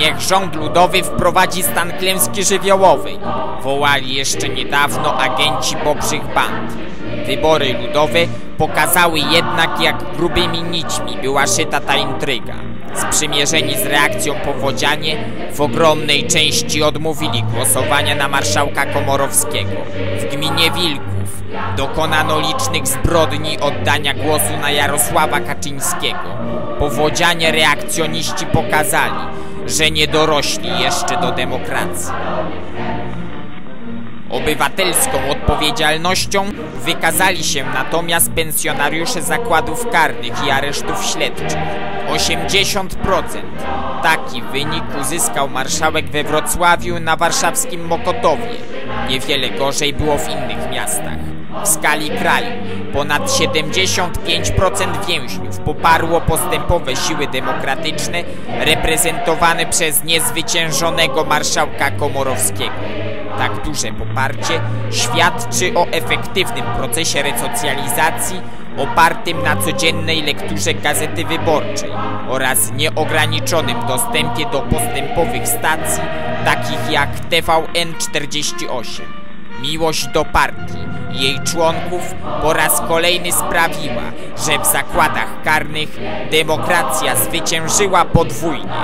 Niech rząd ludowy wprowadzi stan klęski żywiołowej. Wołali jeszcze niedawno agenci bobrzych band. Wybory ludowe pokazały jednak, jak grubymi nićmi była szyta ta intryga. Sprzymierzeni z reakcją powodzianie w ogromnej części odmówili głosowania na marszałka Komorowskiego. W gminie Wilków dokonano licznych zbrodni oddania głosu na Jarosława Kaczyńskiego. Powodzianie reakcjoniści pokazali, że nie dorośli jeszcze do demokracji. Obywatelską odpowiedzialnością wykazali się natomiast pensjonariusze zakładów karnych i aresztów śledczych. 80%. Taki wynik uzyskał marszałek we Wrocławiu na warszawskim Mokotowie. Niewiele gorzej było w innych. W skali kraju ponad 75% więźniów poparło postępowe siły demokratyczne reprezentowane przez niezwyciężonego marszałka Komorowskiego. Tak duże poparcie świadczy o efektywnym procesie resocjalizacji opartym na codziennej lekturze Gazety Wyborczej oraz nieograniczonym dostępie do postępowych stacji takich jak TVN48. Miłość do partii i jej członków po raz kolejny sprawiła, że w zakładach karnych demokracja zwyciężyła podwójnie.